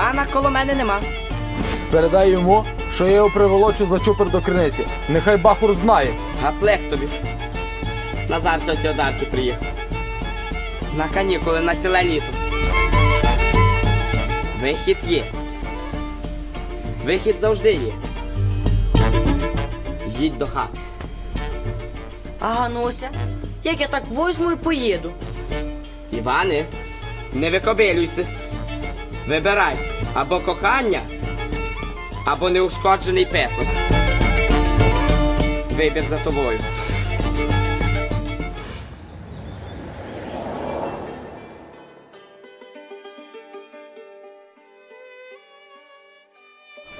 Івана коло мене нема. Передай йому, що я його приволочу за чупер до криниці. Нехай бахур знає. Гаплек тобі. Назар цього сьодарки приїхав. На канікули на ціле літо. Вихід є. Вихід завжди є. Їдь до хати. А Гануся? Як я так возьму і поїду? Іване, не викобилюйся. Вибирай або кохання, або неушкоджений песок. Вибір за тобою.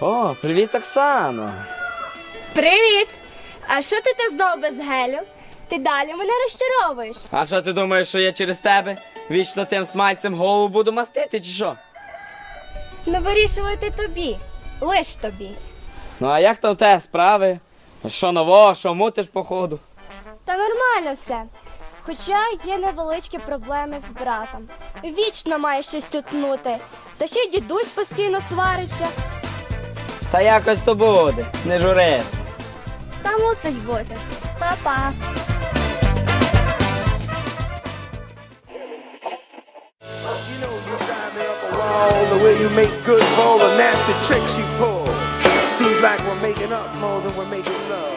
О, привіт, Оксано. Привіт! А що ти те знов без гелю? Ти далі мене розчаровуєш. А що ти думаєш, що я через тебе вічно тим смальцем голову буду мастити, чи що? Ну вирішувати тобі. Лиш тобі. Ну а як там те справи? Що нового, що мутиш походу? Та нормально все. Хоча є невеличкі проблеми з братом. Вічно має щось тютнути. Та ще й дідусь постійно свариться. Та якось то буде, не журись. Та мусить бути. Па-па. Wall, you make good for the nasty tricks you pull. Seems like we're making up more than we're making love.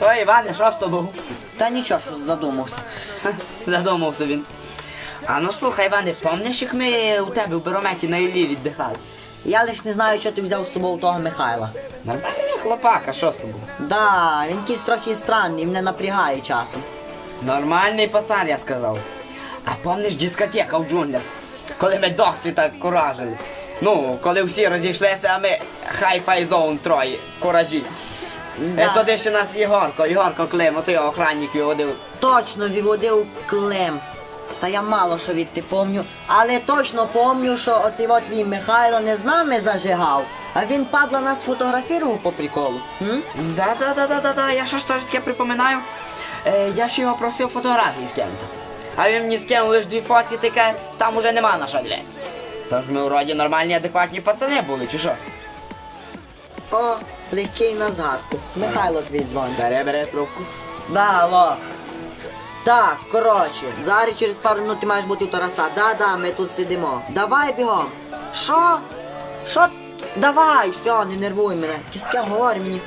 Що, Іване, що з тобою? Та нічого, що задумався. Ха, Задумався він. А ну слухай, Іване, пам'ятаєш, як ми у тебе в барометі на Іллі віддихали? Я лиш не знаю, що ти взяв з собою того Михайла. Нормальний хлопак, а що з тобою? Да, він якийсь трохи странний, мене напрягає часом. Нормальний пацан, я сказав. А помниш дискотека в джунглях? Коли ми досвіта куражили. Ну, коли всі розійшлися, а ми хай-фай зоун троє, куражі. Да. Е, Тоді ще нас Єгорко, Єгорко Клим, ото його охранник його водив. Точно виводив Клим. Та я мало що від ти помню, але точно помню, що оцей от твій Михайло не з нами зажигав, а він падла нас фотографував по приколу. М? Да, да, да, да, да, да. Я що ж теж таке припоминаю. Е, я ж його просив фотографії з кем-то. А він мені скинув лише дві фоці, таке, там уже нема на що дивитися. Тож ми вроді нормальні, адекватні пацани були, чи що? О, легкий на згадку. Михайло твій дзвонить. Бере, бере трубку. Да, алло. Так, коротше, зараз через пару минут ти маєш бути у Тараса. Да, да, ми тут сидимо. Давай бігом. Що? Що? Давай, все, не нервуй мене. Кістка говори мені.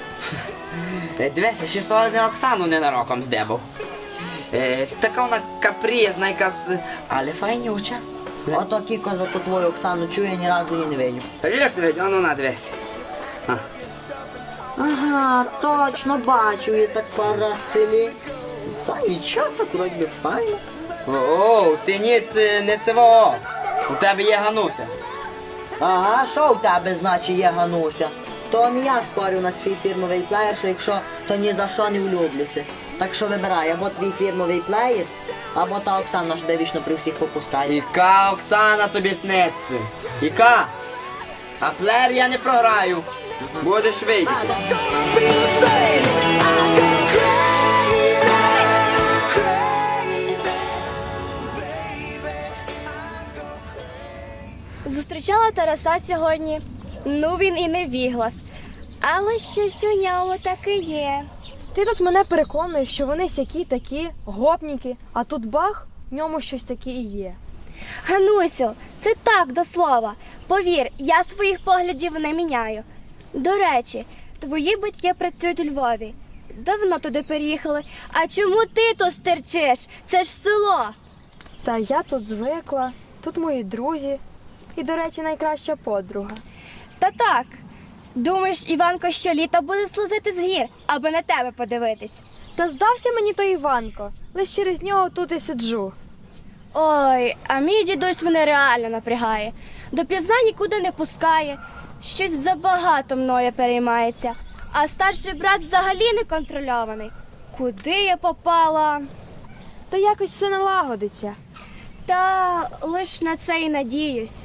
Е, Дивися, ще сьогодні Оксану ненароком здебав. Е, така вона капризна якась, але файнюча. Ото Кіко за ту твою Оксану чує, ні разу її не видів. Привіт, привіт, а ну на дивись. А. Ага, точно бачу, її так пара селі. Та нічого, так вроді файно. О, ти ніц е, не цього. У тебе є Гануся. Ага, що у тебе значить є Гануся? То не я спорю на свій фірмовий плеєр, що якщо то ні за що не влюблюся. Так що вибирай, або твій фірмовий плеєр, або та Оксана ж де вічно при всіх попускає. Яка Оксана тобі сниться? Яка? А плеєр я не програю. Будеш вийти. Зустрічала Тараса сьогодні. Ну він і не віглас. Але щось у нього таке є. Ти тут мене переконуєш, що вони сякі такі, гопніки, а тут бах, в ньому щось таке і є. Ганусю, це так до слова. Повір, я своїх поглядів не міняю. До речі, твої батьки працюють у Львові. Давно туди переїхали. А чому ти тут стерчиш? Це ж село. Та я тут звикла, тут мої друзі, і, до речі, найкраща подруга. Та так. Думаєш, Іванко щоліта буде слизити з гір, аби на тебе подивитись. Та здався мені той Іванко, лише через нього тут і сиджу. Ой, а мій дідусь мене реально напрягає. Допізна нікуди не пускає. Щось забагато мною переймається. А старший брат взагалі не контрольований. Куди я попала? Та якось все налагодиться. Та лиш на це і надіюсь.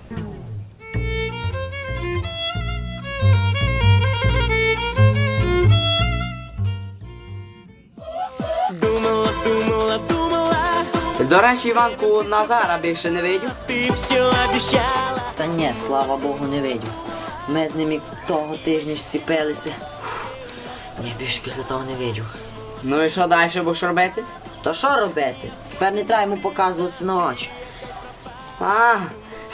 До речі, Іванку Назара більше не видів. Та ні, слава Богу, не видів. Ми з ними того тижня зціпилися. Ні, більше після того не видів. Ну і що далі будеш робити? То що робити? Тепер не треба йому показуватися на очі. А,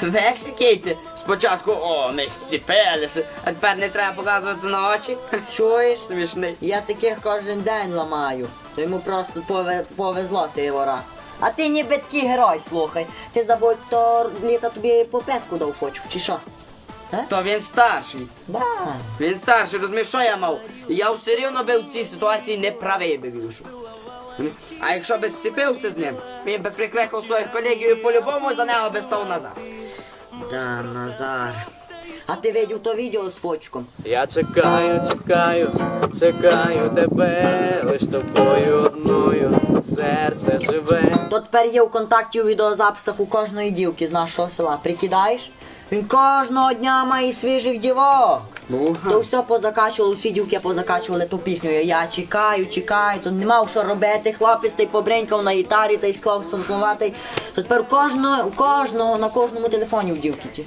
веш який ти? Спочатку, о, ми зціпилися, а тепер не треба показуватися на очі. Чуєш? Смішний. Я таких кожен день ламаю. То йому просто пове- повезло цей його раз. А ти ніби такий герой, слухай. Ти забудь, то літо тобі по песку дав хочу, чи що? То він старший. Да. Він старший, розумієш, що я мав? Я все рівно би в цій ситуації не правий би вийшов. А якщо би зціпився з ним, він би прикликав своїх колегів і по-любому за нього би став назад. Да, Назар. А ти видів то відео з фочком? Я чекаю, чекаю, чекаю тебе, лиш тобою одною серце живе. То тепер є в контакті у відеозаписах у кожної дівки з нашого села. Прикидаєш? Він кожного дня має свіжих дівок. То все позакачували, всі дівки позакачували ту пісню. Я чекаю, чекаю, то не мав що робити. Хлопець та й побринькав на гітарі та й склав сонкувати. То тепер кожного, у кожного, на кожному телефоні у дівки ті.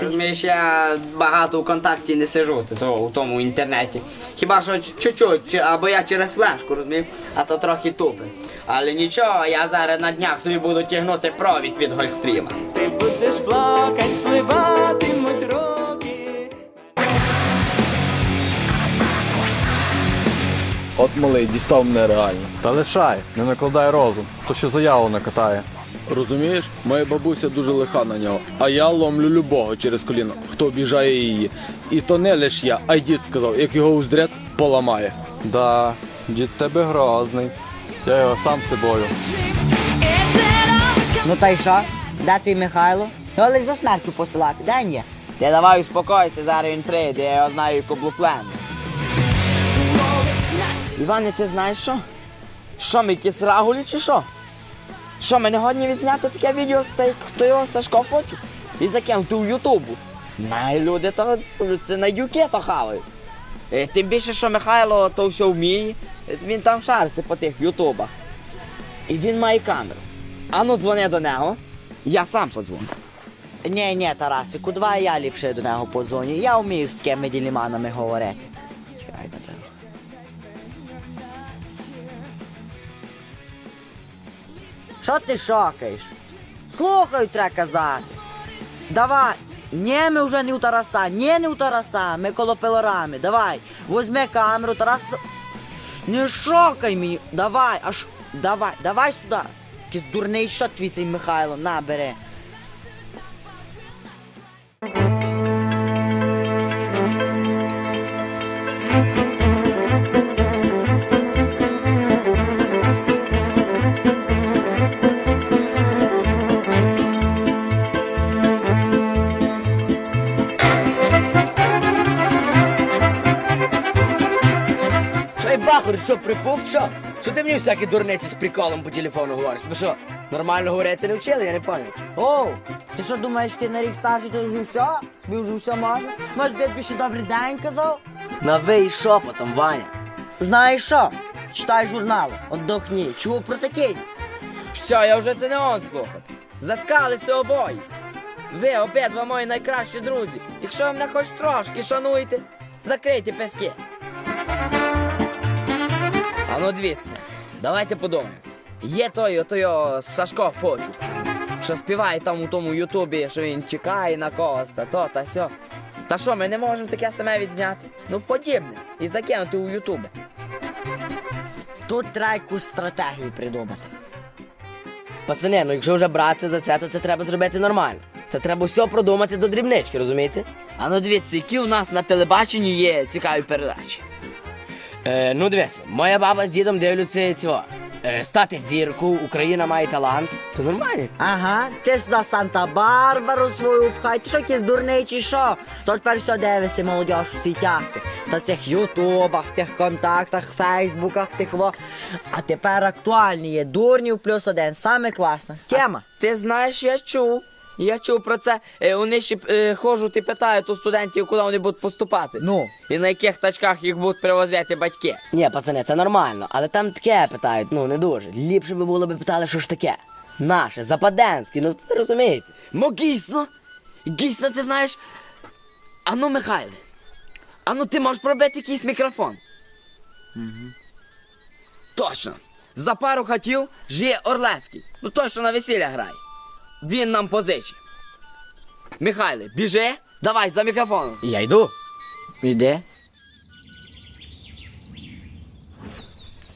Розумієш, я багато у контакті не сижу, то, то у тому інтернеті. Хіба що чуть-чуть, або я через флешку, розумієш, а то трохи тупе. Але нічого, я зараз на днях собі буду тягнути провід від Гольстріма. Ти будеш плакать, спливатимуть роки. От малий дістав мене реально. Та лишай, не накладай розум, то що заяву накатає. Розумієш, моя бабуся дуже лиха на нього, а я ломлю любого через коліно, хто обіжає її. І то не лиш я, а й дід сказав, як його уздрять, поламає. Да, дід тебе грозний. Я його сам собою. Ну та й що? Де твій Михайло? Його лиш за смертю посилати, де є? Ти давай успокойся, зараз він прийде, я його знаю як облуплен. Іване, ти знаєш що? Що, ми якісь рагулі чи що? Що, ми не годні відзняти таке відео, та й хто його Сашко фочу? І закинути у Ютубу. Най люди то це на дюки то хавають. Е, Тим більше, що Михайло то все вміє, е, він там шариться по тих ютубах. І він має камеру. А ну дзвони до нього, я сам подзвоню. Ні, ні, Тарасику, давай я ліпше до нього подзвоню. Я вмію з такими діліманами говорити. Що ти шокаєш? Слухаю, треба казати. Давай. Ні, ми вже не у Тараса, ні, не у Тараса, ми коло пилорами. Давай, возьми камеру, Тарас. Не шокай мені. Давай, аж давай, давай сюди. Якийсь дурний що твій цей Михайло, на, бери. Що припух, що? Що ти мені всякі дурниці з приколом по телефону говориш? Ну що, нормально говорити не вчили, я не поняв. О, ти що думаєш, ти на рік старший, ти вже все? Тобі вже все можна? Може, би я ще добрий день казав? На ви і шепотом, Ваня. Знаєш що? Читай журнал, отдохні. Чув про такий? Все, я вже це не он слухати. Заткалися обоє. Ви обидва мої найкращі друзі. Якщо ви мене хоч трошки шануєте, закрийте пески. Ну дивіться, давайте подумаємо. Є той, отой о, Сашко Фочук, що співає там у тому Ютубі, що він чекає на когось, та то, та сьо. Та що, ми не можемо таке саме відзняти? Ну подібне. І закинути у Ютуб. Тут треба якусь стратегію придумати. Пацани, ну якщо вже братися за це, то це треба зробити нормально. Це треба все продумати до дрібнички, розумієте? А ну дивіться, які у нас на телебаченні є цікаві передачі. Е, ну дивись, моя баба з дідом дивляться цього. Е, стати зірку, Україна має талант. То нормально. Ага, ти ж за Санта-Барбару свою пхай, ти що якийсь дурний чи що? То тепер все дивишся, молодь у сітях цих, та цих ютубах, тих контактах, фейсбуках, тих во. А тепер актуальні є дурнів плюс один, саме класна. Тема. Ти знаєш, я чув. Я чув про це. Е, Вони ще е, ходжуть і питають у студентів, куди вони будуть поступати. Ну. І на яких тачках їх будуть привозити батьки. Ні, пацани, це нормально, але там таке питають, ну не дуже. Ліпше би було би питали, що ж таке. Наше, западенське, ну ви розумієте. Мо гісно. Гісно, ти знаєш. Ану, Михайле. Ану, ти можеш пробити якийсь мікрофон. Точно. За пару хатів жиє Орлецький. Ну точно на весілля грає. Він нам позичить. Михайле, біжи, давай за мікрофоном. Я йду. Іде.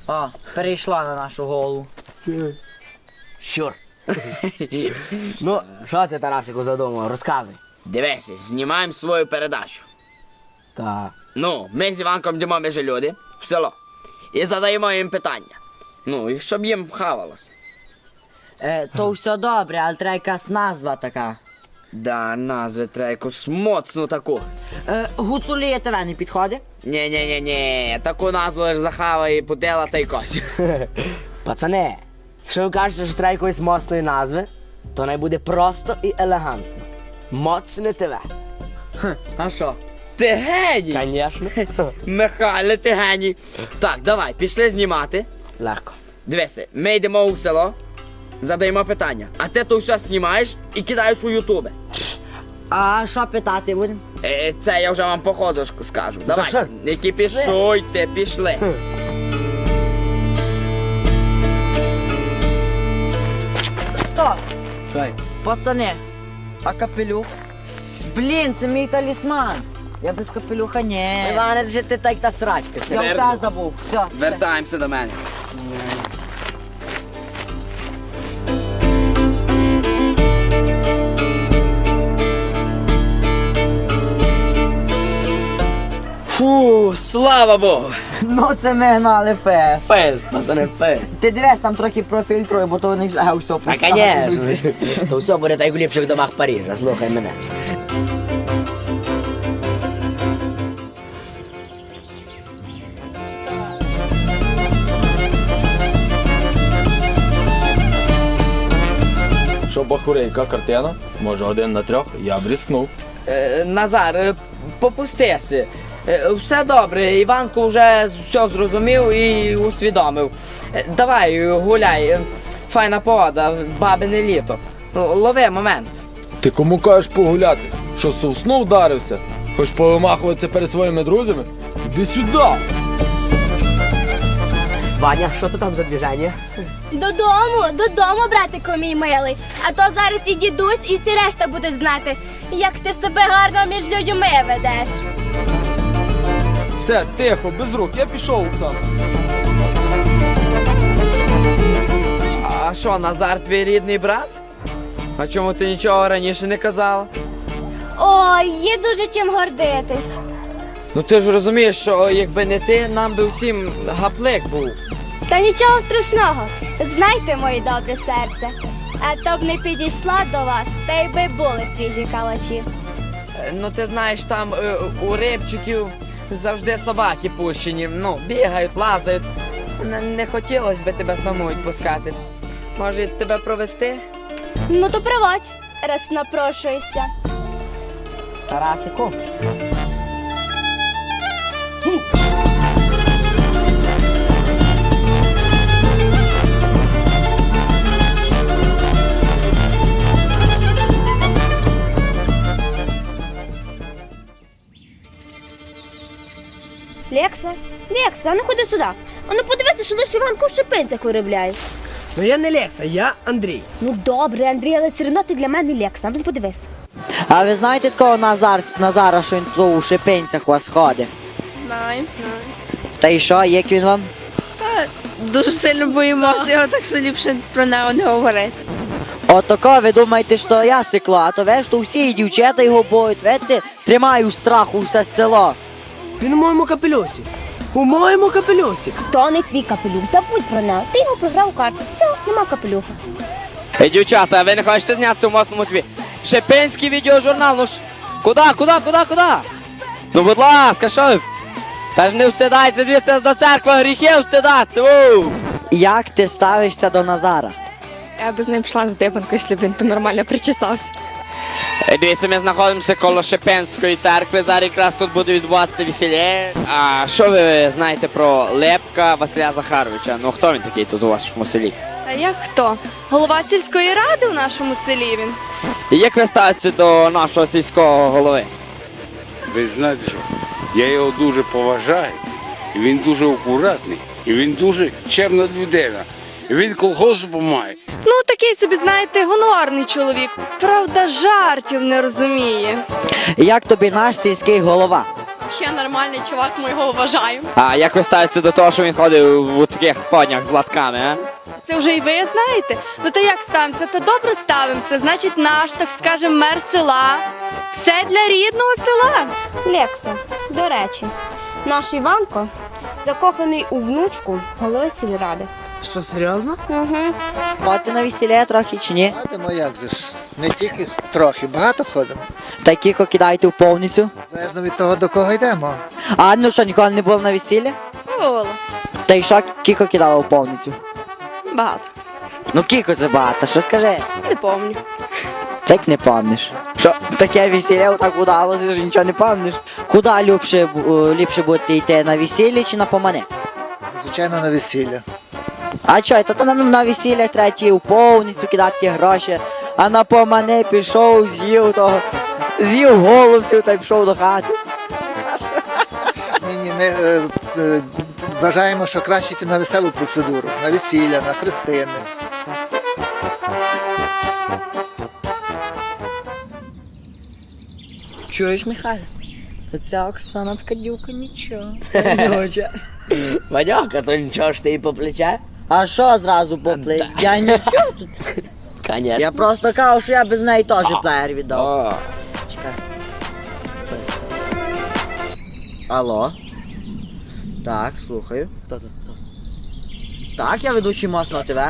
О, перейшла на нашу голову. Щур. ну, що ти, Тарасику, задумав? Розказуй. Дивися, знімаємо свою передачу. Так. Ну, ми з Іванком йдемо між люди в село. І задаємо їм питання. Ну, і щоб їм хавалося. Е, то все добре, але треба якась назва така. Да, назви треба якусь моцну таку. Е, гуцулі ТВ не підходить? ні ні ні ні таку назву лиш захавай пудела та й косі. Пацани, якщо ви кажете, що треба якоїсь моцної назви, то най буде просто і елегантно. Моцне ТВ. А що? Ти геній! Звісно. Михайле, ти геній. Так, давай, пішли знімати. Легко. Дивися, ми йдемо у село, задаємо питання, а ти то все знімаєш і кидаєш у Ютубе. А що питати будемо? Е, це я вже вам по ходу скажу. Давай, що? які пішуйте, пішли. Стоп! Що? Пацани, а капелюх? Блін, це мій талісман. Я без капелюха ні. Іване, ти так та срачка. Я Це. забув. Все. Вертаємося до мене. Слава Богу! Ну це ми гнали фест. Фес, пацани, фес. Ти дивись, там трохи профільтруй, бо то вони вже все А, поставили. звісно. То все буде так у ліпших домах Парижа, слухай мене. Що бахуре, яка картина? Може один на трьох? Я б рискнув. Е, Назар, е, попустися. Е, Все добре, Іванко вже все зрозумів і усвідомив. Е, Давай, гуляй. Файна погода, бабине літо. Лови момент. Ти кому кажеш погуляти? Що совсну вдарився? Хоч повимахуватися перед своїми друзями? Іди сюди! Ваня, що ти там за движення? Додому, додому, братику мій милий. А то зараз і дідусь, і всі решта будуть знати, як ти себе гарно між людьми ведеш. Все, тихо, без рук, я пішов, Оксана. А що, Назар твій рідний брат? А чому ти нічого раніше не казала? Ой, є дуже чим гордитись. Ну ти ж розумієш, що якби не ти, нам би всім гаплик був. Та нічого страшного. Знайте, моє добре серце. А то б не підійшла до вас, та й би були свіжі калачі. Е, Ну ти знаєш, там е, у рибчиків завжди собаки пущені. Ну, бігають, лазають. Не, не хотілося би тебе саму відпускати. Може тебе провести? Ну то проводь, раз напрошуєшся. Тарасику. Лекса, Лекса, а ну ходи сюди. А ну подивися, що в шипинцях виробляє. Ну я не Лекса, я Андрій. Ну добре, Андрій, але все одно ти для мене Лекса. Ну подивись. А ви знаєте такого Назар, Назара, що він тут у шипинцях у вас ходить? Знаю, знаю. Та й що, як він вам? Дуже сильно боїмося його, так що ліпше про нього не говорити. Отако, ви думаєте, що я сикло, а то ви ж то всі дівчата його боють, видите, тримаю страху все село. Він у моєму капелюсі. У моєму капелюсі. То не твій капелюх, забудь про нього. Ти його програв у карти. Все, нема капелюха. Ей, дівчата, ви не хочете знятися у моцному тві? Шепинський відеожурнал, ну ж. Куди, куди, куди, куди? Ну, будь ласка, що ви? Та ж не встидайте, дивіться до церкви, гріхи встидаться, воу! Як ти ставишся до Назара? Я би з ним пішла з дибанкою, якщо б він нормально причесався. Е, Дивіться, ми знаходимося коло Шепенської церкви. Зараз якраз тут буде відбуватися весілля. А що ви знаєте про Лепка Василя Захаровича? Ну хто він такий тут у вашому селі? А як хто? Голова сільської ради у нашому селі він. Як ви ставитеся до нашого сільського голови? Ви знаєте, що я його дуже поважаю, і він дуже акуратний, і він дуже чемна людина. Він колгоспу допомагає. Ну, такий собі, знаєте, гонорний чоловік. Правда, жартів не розуміє. Як тобі наш сільський голова? Ще нормальний чувак, ми його вважаємо. А як ви ставитеся до того, що він ходив у таких споднях з латками, а? Це вже і ви знаєте. Ну то як ставимося, то добре ставимося. Значить, наш, так скажем, мер села. Все для рідного села. Лекса, до речі, наш Іванко закоханий у внучку голови сільради. Що, серйозно? Угу. Ходите на весілля трохи чи ні? Ходимо як же ж. Не тільки трохи, багато ходимо. Такі кидаєте в повницю. Залежно від того, до кого йдемо. А ну що, ніколи не було на весіллі? Було. Та й що кіко кидало в повницю? Багато. Ну кіко це багато, що скажи? Не помню. Так не пам'ятаєш. Що таке весілля так удалося, що нічого не пам'ятаєш. Куди ліпше, ліпше будете йти на весілля чи на помане? Звичайно, на весілля. А чо, то нам на весілля третій у повницю кидати ті гроші, а на помане пішов, з'їв того, з'їв голубців та й пішов до хати. Ні, ні, ми е, е, вважаємо, що краще йти на веселу процедуру, на весілля, на хрестини. Чуєш, Михайло? Ця Оксана така дівка нічого. Ваньока, то нічого ж ти і по плече? А що зразу поплив? Я нічого тут. Конечно. Я просто кажу, що я без неї теж плеєр віддав. О, Чекай. Алло. Так, слухаю. Хто це? Хто? Так, я ведучий мост на ТВ.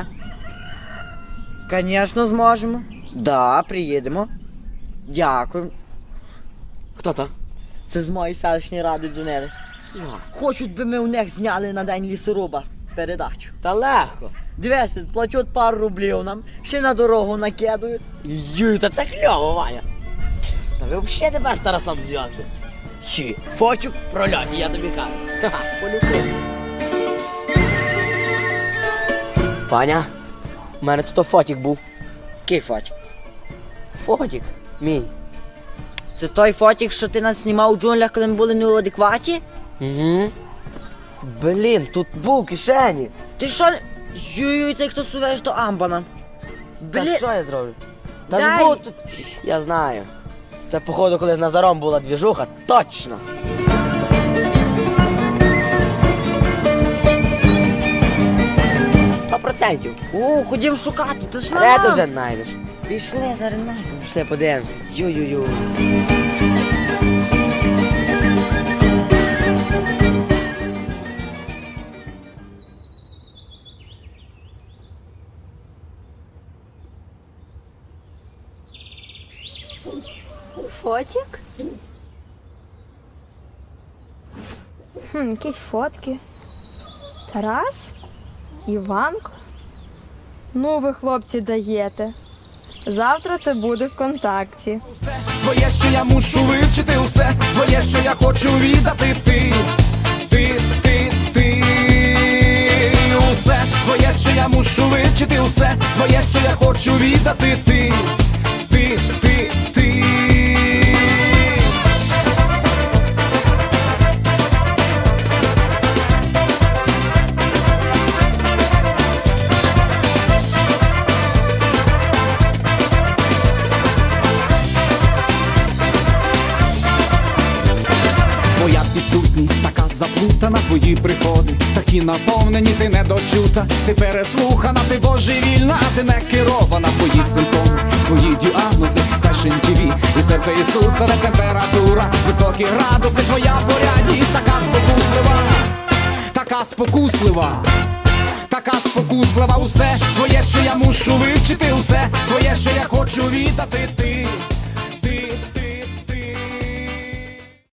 Звісно, зможемо. Да, приїдемо. Дякую. хто то? Це з моєї селищної ради дзвонили. Хочуть би ми у них зняли на день лісоруба передачу. Та легко. Дивися, платять пару рублів нам, ще на дорогу накидують. Юй, та це кльово, Ваня. Та ви взагалі тепер з Тарасом зв'язки. Чи, фочу прольоті, я тобі кажу. Ха-ха, полюбив. Ваня, у мене тут фотік був. Який фотик? Фотік мій. Це той фотик, що ти нас знімав у джунглях, коли ми були не в адекваті? Угу. Блін, тут був кишені. Ти що? Юй, це хто суваєш до амбана. Та Блін, що я зроблю? Та ж Дай. був тут. Я знаю. Це походу, коли з Назаром була двіжуха, точно. Сто процентів. о, ходім шукати, ти ж Де ти вже знайдеш? Пішли, зараз нам. Пішли подивимося. Ю-ю-ю. Фотік? Хм, якісь фотки. Тарас? Іванко? Ну, ви, хлопці, даєте. Завтра це буде ВКонтакті. Твоє, що я мушу вивчити усе, твоє, що я хочу віддати ти, ти, ти, ти, усе, твоє, що я мушу вивчити усе, твоє, що я хочу віддати ти, ти, ти, ти. Заплутана, твої приходи. Такі наповнені, ти не дочута, ти переслухана, ти божевільна, ти не керована, твої симптоми, твої діагнози, фешн ТВ і серце Ісуса, не температура, високі градуси, твоя порядність така спокуслива, така спокуслива. Така спокуслива, усе твоє, що я мушу вивчити, усе твоє, що я хочу віддати ти.